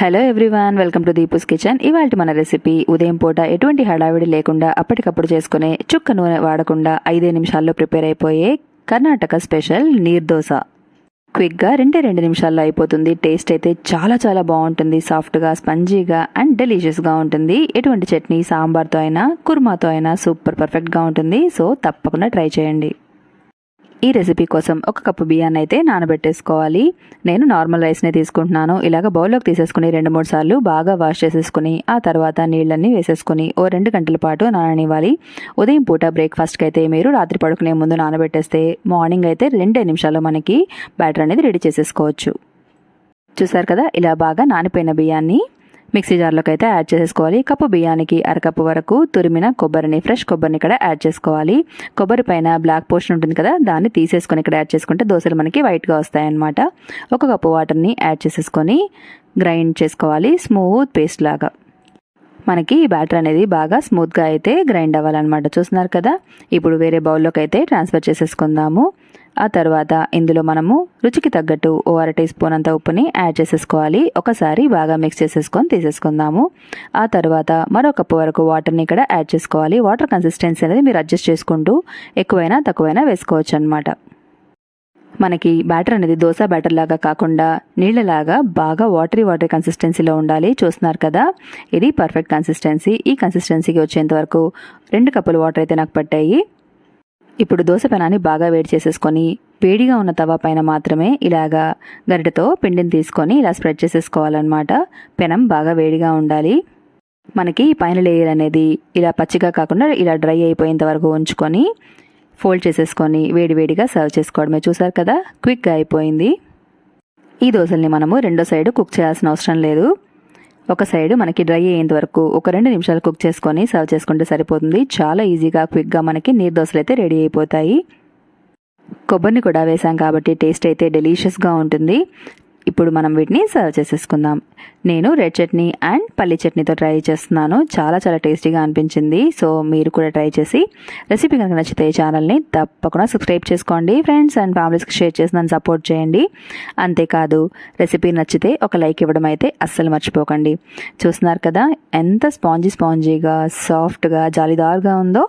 Hello everyone welcome to Deepu's kitchen ఇవాళ మన recipe ఉదయం పూట ఎటువంటి హడావిడి లేకుండా అప్పటికప్పుడు చేసుకునే చుక్క నూనె వాడకుండా ఐదే నిమిషాల్లో ప్రిపేర్ అయిపోయే కర్ణాటక స్పెషల్ నీర్ దోశ. క్విక్గా రెండే రెండు నిమిషాల్లో అయిపోతుంది. టేస్ట్ అయితే చాలా చాలా బాగుంటుంది. సాఫ్ట్గా స్పంజీగా అండ్ డెలీషియస్గా ఉంటుంది. ఎటువంటి చట్నీ సాంబార్తో అయినా కుర్మాతో అయినా సూపర్ పర్ఫెక్ట్గా ఉంటుంది. సో తప్పకుండా ట్రై చేయండి. ఈ రెసిపీ కోసం ఒక కప్పు బియ్యాన్ని అయితే నానబెట్టేసుకోవాలి. నేను నార్మల్ రైస్నే తీసుకుంటున్నాను. ఇలాగ బౌల్లోకి తీసేసుకుని రెండు మూడు సార్లు బాగా వాష్ చేసేసుకుని ఆ తర్వాత నీళ్ళన్నీ వేసేసుకుని ఓ రెండు గంటల పాటు నాననివ్వాలి. ఉదయం పూట బ్రేక్ఫాస్ట్కి అయితే మీరు రాత్రి పడుకునే ముందు నానబెట్టేస్తే మార్నింగ్ అయితే రెండే నిమిషాల్లో మనకి బ్యాటర్ అనేది రెడీ చేసేసుకోవచ్చు. చూసారు కదా ఇలా బాగా నానిపోయిన బియ్యాన్ని మిక్సీ జార్లోకి అయితే యాడ్ చేసేసుకోవాలి. కప్పు బియ్యానికి అరకప్పు వరకు తురిమిన కొబ్బరిని ఫ్రెష్ కొబ్బరిని ఇక్కడ యాడ్ చేసుకోవాలి. కొబ్బరి పైన బ్లాక్ పోర్షన్ ఉంటుంది కదా దాన్ని తీసేసుకొని ఇక్కడ యాడ్ చేసుకుంటే దోశలు మనకి వైట్గా వస్తాయన్నమాట. ఒక కప్పు వాటర్ని యాడ్ చేసేసుకొని గ్రైండ్ చేసుకోవాలి. స్మూత్ పేస్ట్ లాగా. మనకి ఈ బ్యాటర్ అనేది బాగా స్మూత్గా అయితే గ్రైండ్ అవ్వాలన్నమాట. చూస్తున్నారు కదా? ఇప్పుడు వేరే బౌల్లోకి అయితే ట్రాన్స్ఫర్ చేసేసుకుందాము. ఆ తర్వాత ఇందులో మనము రుచికి తగ్గట్టు ఓ అర టీ స్పూన్ అంత ఉప్పుని యాడ్ చేసేసుకోవాలి. ఒకసారి బాగా మిక్స్ చేసేసుకొని తీసేసుకుందాము. ఆ తర్వాత మరో కప్పు వరకు వాటర్ని ఇక్కడ యాడ్ చేసుకోవాలి. వాటర్ కన్సిస్టెన్సీ అనేది మీరు అడ్జస్ట్ చేసుకుంటూ ఎక్కువైనా తక్కువైనా వేసుకోవచ్చు అనమాట మనకి బ్యాటర్ అనేది దోశ బ్యాటర్ లాగా కాకుండా నీళ్ళలాగా బాగా వాటరీ వాటరీ కన్సిస్టెన్సీలో ఉండాలి. చూస్తున్నారు కదా? ఇది పర్ఫెక్ట్ కన్సిస్టెన్సీ ఈ కన్సిస్టెన్సీకి వచ్చేంత వరకు రెండు కప్పులు వాటర్ అయితే నాకు పట్టాయి. ఇప్పుడు దోశ పెనాన్ని బాగా వేడి చేసేసుకొని వేడిగా ఉన్న తవా పైన మాత్రమే ఇలాగా గరిటెతో పిండిని తీసుకొని ఇలా స్ప్రెడ్ చేసేసుకోవాలన్నమాట. పెనం బాగా వేడిగా ఉండాలి. మనకి పైన లేయర్ అనేది ఇలా పచ్చిగా కాకుండా ఇలా డ్రై అయిపోయేంత వరకు ఉంచుకొని ఫోల్డ్ చేసేసుకొని వేడివేడిగా సర్వ్ చేసుకోవడమే చూసారు కదా? క్విక్గా అయిపోయింది. ఈ దోశల్ని మనము రెండో సైడ్ కుక్ చేయాల్సిన అవసరం లేదు. ఒక సైడ్ మనకి డ్రై అయ్యేంత వరకు ఒక రెండు నిమిషాలు కుక్ చేసుకొని సర్వ్ చేసుకుంటే సరిపోతుంది. చాలా ఈజీగా క్విక్గా మనకి నీరు దోశలు అయితే రెడీ అయిపోతాయి. కొబ్బరిని కూడా వేసాం కాబట్టి టేస్ట్ అయితే డెలీషియస్గా ఉంటుంది. ఇప్పుడు మనం వీటిని సర్వ్ చేసేసుకుందాం. నేను రెడ్ చట్నీ అండ్ పల్లి చట్నీతో ట్రై చేస్తున్నాను. చాలా చాలా టేస్టీగా అనిపించింది. సో మీరు కూడా ట్రై చేసి రెసిపీ కనుక నచ్చితే ఛానల్ని తప్పకుండా సబ్స్క్రైబ్ చేసుకోండి ఫ్రెండ్స్ అండ్ ఫ్యామిలీస్కి షేర్ చేసి నన్ను సపోర్ట్ చేయండి. అంతేకాదు రెసిపీ నచ్చితే ఒక లైక్ ఇవ్వడం అయితే అస్సలు మర్చిపోకండి. చూస్తున్నారు కదా ఎంత స్పాంజీ స్పాంజీగా సాఫ్ట్గా జాలిదార్గా ఉందో